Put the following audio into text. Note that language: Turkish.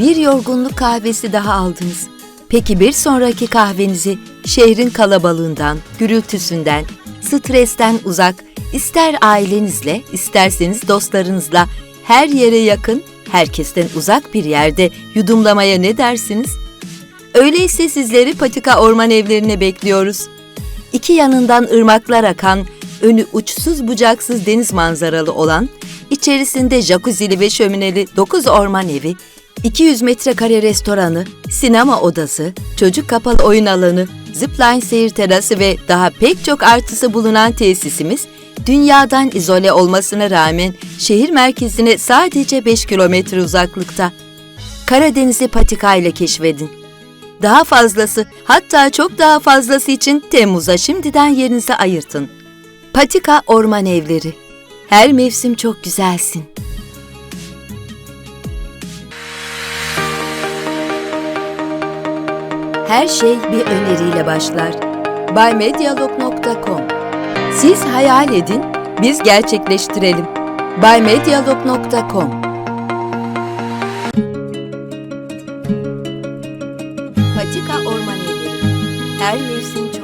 bir yorgunluk kahvesi daha aldınız. Peki bir sonraki kahvenizi şehrin kalabalığından, gürültüsünden, stresten uzak, ister ailenizle, isterseniz dostlarınızla her yere yakın, herkesten uzak bir yerde yudumlamaya ne dersiniz? Öyleyse sizleri Patika Orman Evlerine bekliyoruz. İki yanından ırmaklar akan, önü uçsuz bucaksız deniz manzaralı olan, içerisinde jacuzzi'li ve şömineli 9 orman evi, 200 metrekare restoranı, sinema odası, çocuk kapalı oyun alanı, zipline seyir terası ve daha pek çok artısı bulunan tesisimiz, dünyadan izole olmasına rağmen şehir merkezine sadece 5 kilometre uzaklıkta. Karadeniz'i patika ile keşfedin. Daha fazlası, hatta çok daha fazlası için Temmuz'a şimdiden yerinizi ayırtın. Patika Orman Evleri. Her mevsim çok güzelsin. Her şey bir öneriyle başlar. bymedialog.com Siz hayal edin, biz gerçekleştirelim. bymedialog.com Patika Orman Evleri. Her mevsim çok